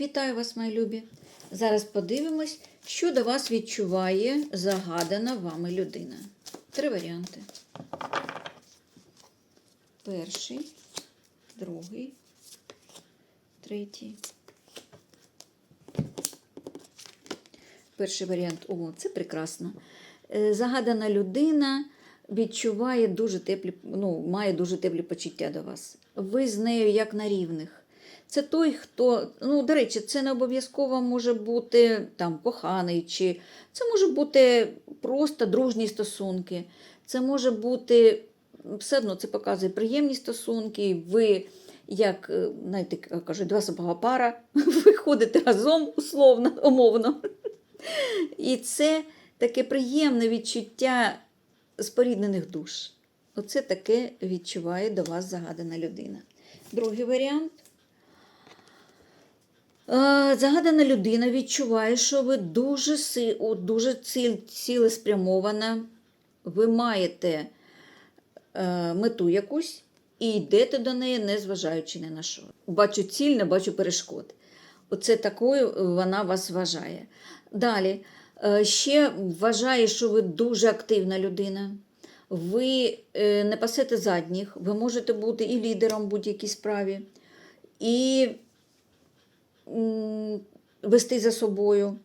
Вітаю вас, мої любі! Зараз подивимось, що до вас відчуває загадана вами людина. Три варіанти. Перший, другий, третій. Перший варіант. О, це прекрасно. Е, Загадана людина відчуває дуже теплі, ну, має дуже теплі почуття до вас. Ви з нею як на рівних. Це той, хто, ну, до речі, це не обов'язково може бути там коханий, чи це може бути просто дружні стосунки. Це може бути все одно це показує приємні стосунки. Ви, як е, знаєте, кажуть, два собака пара, ви ходите разом условно, умовно. І це таке приємне відчуття споріднених душ. Оце таке відчуває до вас загадана людина. Другий варіант. Е, Загадана людина відчуває, що ви дуже, дуже цілеспрямована, ви маєте е, мету якусь і йдете до неї, не зважаючи ні на що. Бачу ціль, не бачу перешкод. Оце такою вона вас вважає. Далі, е, ще вважає, що ви дуже активна людина. Ви не пасете задніх, ви можете бути і лідером в будь-якій справі, і вести за собою.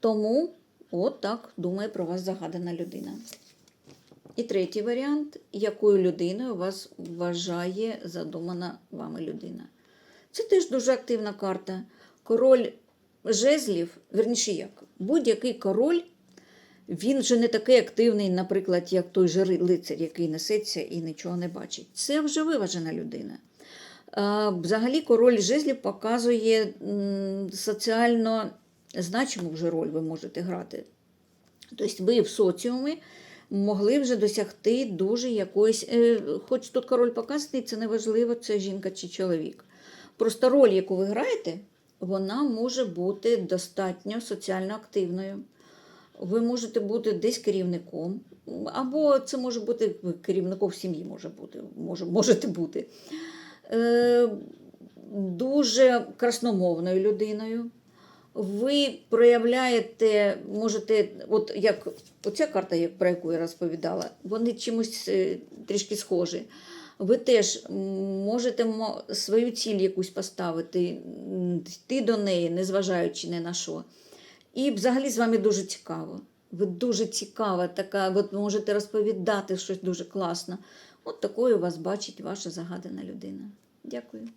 Тому от так думає про вас загадана людина. І третій варіант, якою людиною вас вважає задумана вами людина. Це теж дуже активна карта. Король жезлів, верніше як, будь-який король, він вже не такий активний, наприклад, як той же лицар, який несеться і нічого не бачить. Це вже виважена людина. Взагалі, король жезлів показує соціально значиму вже роль ви можете грати. Тобто ви в соціумі могли вже досягти дуже якоїсь, е, хоч тут король показаний, це не важливо, це жінка чи чоловік. Просто роль, яку ви граєте, вона може бути достатньо соціально активною. Ви можете бути десь керівником, або це може бути керівником сім'ї може бути, може, можете бути. Е, дуже красномовною людиною. Ви проявляєте, можете, от як оця карта, про яку я розповідала, вони чимось е, трішки схожі. Ви теж можете свою ціль якусь поставити, йти до неї, незважаючи ні на що. І взагалі з вами дуже цікаво. Ви дуже цікава, така, от можете розповідати щось дуже класно. От такою вас бачить ваша загадана людина. Дякую.